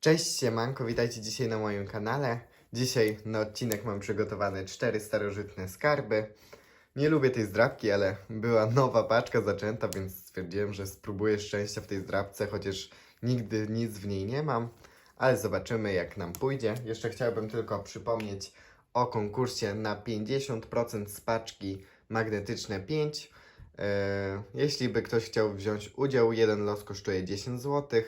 Cześć siemanko, witajcie dzisiaj na moim kanale. Dzisiaj na odcinek mam przygotowane cztery starożytne skarby. Nie lubię tej zdrabki, ale była nowa paczka zaczęta, więc stwierdziłem, że spróbuję szczęścia w tej zdrabce, chociaż nigdy nic w niej nie mam, ale zobaczymy jak nam pójdzie. Jeszcze chciałbym tylko przypomnieć o konkursie na 50% z paczki magnetyczne 5. E, Jeśli by ktoś chciał wziąć udział, jeden los kosztuje 10 zł.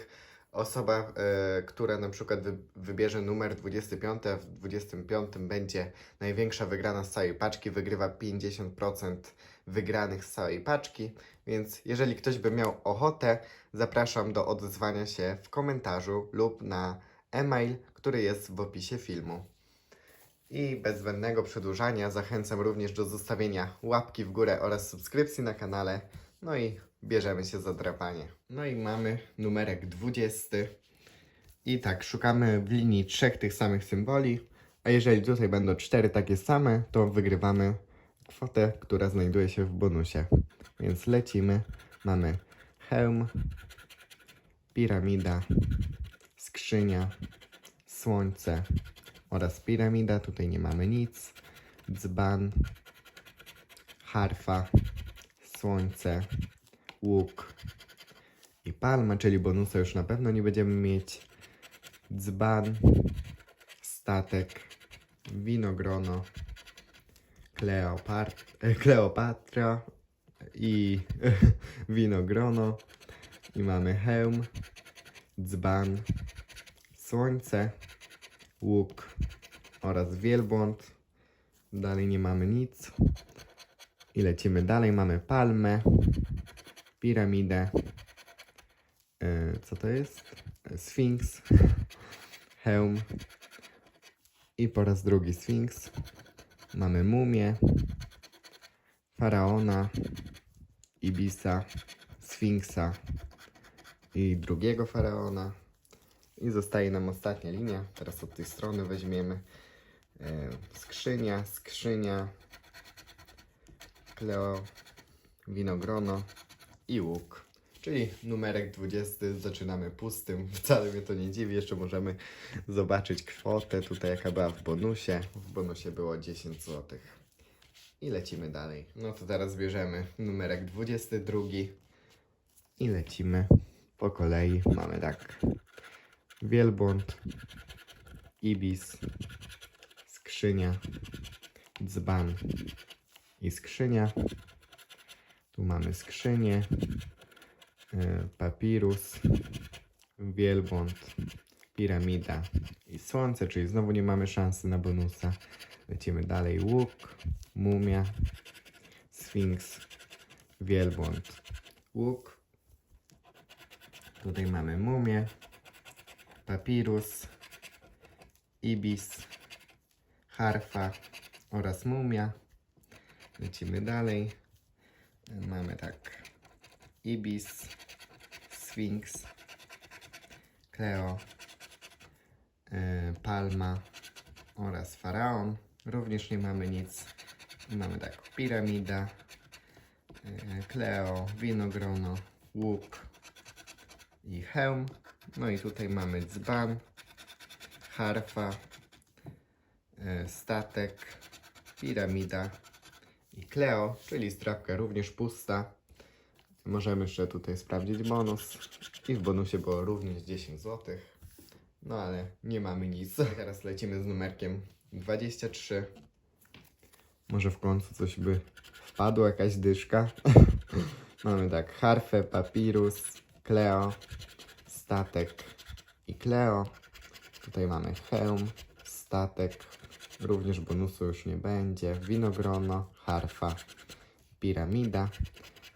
Osoba, e, która na przykład wy, wybierze numer 25, a w 25 będzie największa wygrana z całej paczki, wygrywa 50% wygranych z całej paczki. Więc jeżeli ktoś by miał ochotę, zapraszam do odezwania się w komentarzu lub na e-mail, który jest w opisie filmu. I bez zbędnego przedłużania zachęcam również do zostawienia łapki w górę oraz subskrypcji na kanale. No i bierzemy się za drapanie. No i mamy numerek 20. I tak, szukamy w linii trzech tych samych symboli. A jeżeli tutaj będą cztery takie same, to wygrywamy kwotę, która znajduje się w bonusie. Więc lecimy. Mamy hełm, piramida, skrzynia, słońce oraz piramida. Tutaj nie mamy nic. Dzban, harfa, słońce, łuk i palma, czyli bonusa już na pewno nie będziemy mieć. Dzban, statek, winogrono, Kleopar- e, Kleopatra i winogrono. I mamy hełm, dzban, słońce, łuk oraz wielbłąd. Dalej nie mamy nic. I lecimy dalej. Mamy palmę, piramidę. E, co to jest? Sfinks, hełm. I po raz drugi Sfinks. Mamy mumię, faraona, ibisa, sfinksa i drugiego faraona. I zostaje nam ostatnia linia. Teraz od tej strony weźmiemy e, skrzynia, skrzynia, kleo, winogrono i łuk. Czyli numerek 20 zaczynamy pustym. Wcale mnie to nie dziwi. Jeszcze możemy zobaczyć kwotę tutaj jaka była w bonusie. W bonusie było 10 zł. I lecimy dalej. No to teraz bierzemy numerek 22 i lecimy po kolei. Mamy tak wielbłąd, ibis, skrzynia, dzban i skrzynia. Tu mamy skrzynię, e, papirus, wielbłąd, piramida i słońce, czyli znowu nie mamy szansy na bonusa. Lecimy dalej. Łuk, mumia, sfinks, wielbłąd, łuk. Tutaj mamy mumię, papirus, ibis, harfa oraz mumia. Lecimy dalej. Mamy tak ibis, sfinks, kleo, e, palma oraz faraon. Również nie mamy nic. Mamy tak piramida, kleo, winogrono, łuk i hełm. No i tutaj mamy dzban, harfa, e, statek, piramida i Kleo, czyli strapka również pusta. Możemy jeszcze tutaj sprawdzić bonus. I w bonusie było również 10 zł. No ale nie mamy nic. Teraz lecimy z numerkiem 23. Może w końcu coś by wpadło, jakaś dyszka. mamy tak, harfę, papirus, Kleo, statek i Kleo. Tutaj mamy hełm, statek, również bonusu już nie będzie, winogrono, harfa, piramida,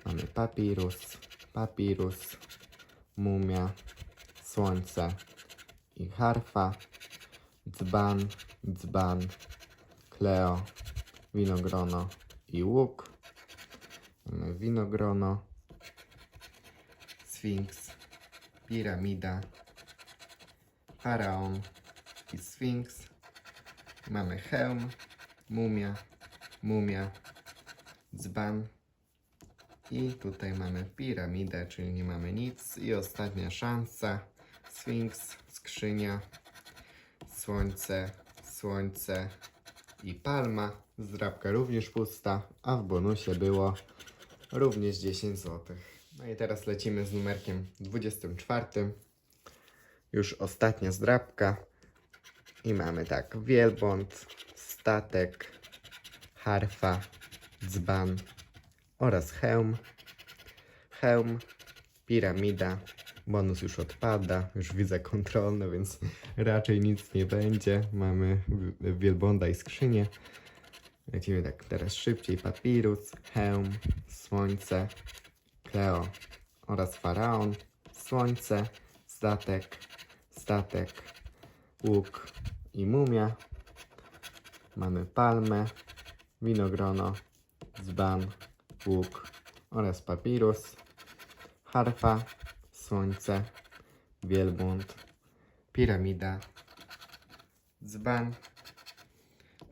mamy papirus, papirus, mumia, słońce i harfa, dzban, dzban, kleo, winogrono i łuk, mamy winogrono, sfinks, piramida, faraon i sfinks. Mamy hełm, mumia, mumia, dzban i tutaj mamy piramidę, czyli nie mamy nic. I ostatnia szansa, sfinks, skrzynia. słońce, słońce i palma. Zdrabka również pusta, a w bonusie było również 10 zł. No i teraz lecimy z numerkiem 24. Już ostatnia zdrabka. I mamy tak, wielbłąd, statek, harfa, dzban oraz hełm. Hełm, piramida, bonus już odpada, już widzę kontrolne, więc raczej nic nie będzie. Mamy wielbłąda i skrzynię. Lecimy tak teraz szybciej. Papirus, hełm, słońce, Kleo oraz faraon, słońce, statek, statek, łuk i mumia. Mamy palmę, winogrono, dzban, łuk oraz papirus, harfa, słońce, wielbłąd, piramida, dzban,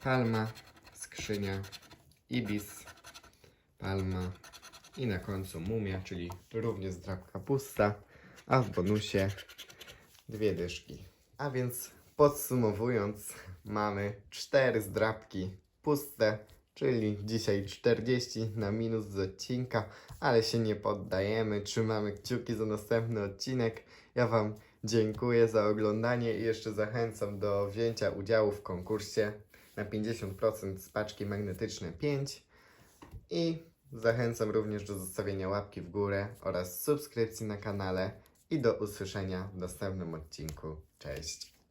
palma, skrzynia, ibis, palma i na końcu mumia, czyli również zdrabka pusta, a w bonusie dwie dyszki. A więc podsumowując, mamy cztery zdrabki puste, czyli dzisiaj 40 na minus z odcinka, ale się nie poddajemy, trzymamy kciuki za następny odcinek. Ja Wam dziękuję za oglądanie i jeszcze zachęcam do wzięcia udziału w konkursie na 50% z paczki magnetyczne 5 i zachęcam również do zostawienia łapki w górę oraz subskrypcji na kanale i do usłyszenia w następnym odcinku. Cześć!